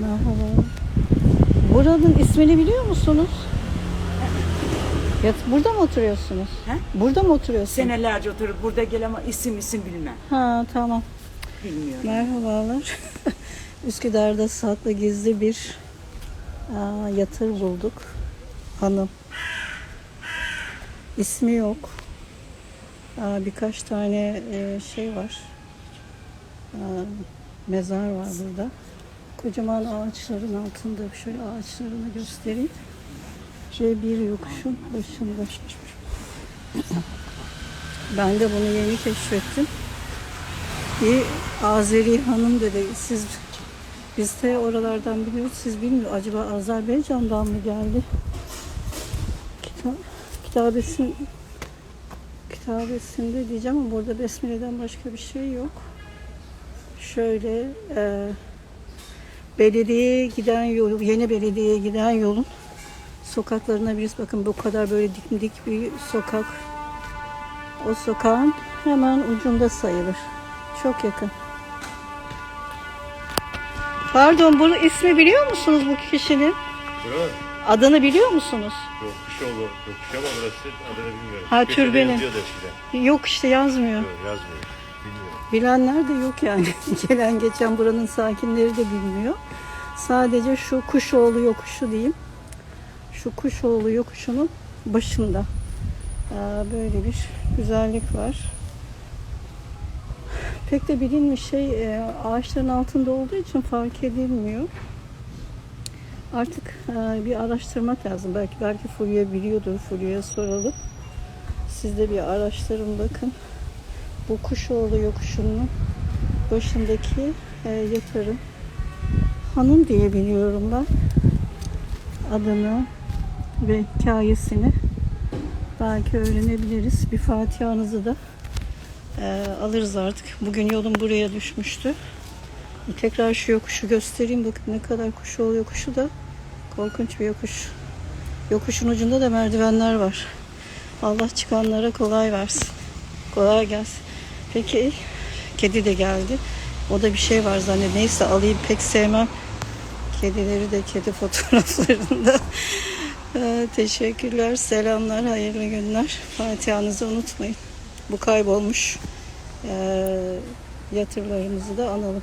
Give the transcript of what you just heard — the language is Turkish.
Merhaba. Buranın ismini biliyor musunuz? Ya, burada mı oturuyorsunuz? He? Burada mı oturuyorsunuz? Senelerce oturup burada gel ama isim isim bilmem. Ha tamam. Bilmiyorum. Merhabalar. Üsküdar'da saklı gizli bir aa, yatır bulduk. Hanım. İsmi yok. Aa, birkaç tane e, şey var. Aa, mezar var burada. Kocaman ağaçların altında şöyle ağaçlarını göstereyim. Ve bir yokuşun başında. Ben de bunu yeni keşfettim. Bir Azeri hanım dedi. Siz biz de oralardan biliyoruz. Siz bilmiyor. Acaba Azerbaycan'dan mı geldi? Kitabesin kitabesinde diyeceğim ama burada besmeleden başka bir şey yok. Şöyle e, belediyeye giden yol, yeni belediyeye giden yolun sokaklarına bir bakın bu kadar böyle dik dik bir sokak. O sokağın hemen ucunda sayılır. Çok yakın. Pardon bunu ismi biliyor musunuz bu kişinin? Yok, Adını biliyor musunuz? yok kuş oldu. Yok kuş ama burası adını bilmiyorum. Ha, türbeni. Yok işte yazmıyor. Yok yazmıyor. Bilmiyorum. Bilenler de yok yani. Gelen geçen buranın sakinleri de bilmiyor. Sadece şu Kuşoğlu yokuşu diyeyim. Şu Kuşoğlu yokuşunun başında. Aa, böyle bir güzellik var. Pek de bilinmiş şey e, ağaçların altında olduğu için fark edilmiyor. Artık e, bir araştırmak lazım. Belki belki Fulya biliyordur. Fulya'ya soralım. Siz de bir araştırın bakın. Bu Kuşoğlu yokuşunun başındaki e, yatarın hanım diye biliyorum ben. Adını ve hikayesini belki öğrenebiliriz. Bir Fatiha'nızı da e, alırız artık. Bugün yolum buraya düşmüştü. Tekrar şu yokuşu göstereyim. Bakın ne kadar Kuşoğlu yokuşu da korkunç bir yokuş. Yokuşun ucunda da merdivenler var. Allah çıkanlara kolay versin. Kolay gelsin. Peki kedi de geldi. O da bir şey var zannet. Neyse alayım pek sevmem. Kedileri de kedi fotoğraflarında. Ee, Teşekkürler, selamlar, hayırlı günler. Fatiha'nızı unutmayın. Bu kaybolmuş ee, yatırlarımızı da analım.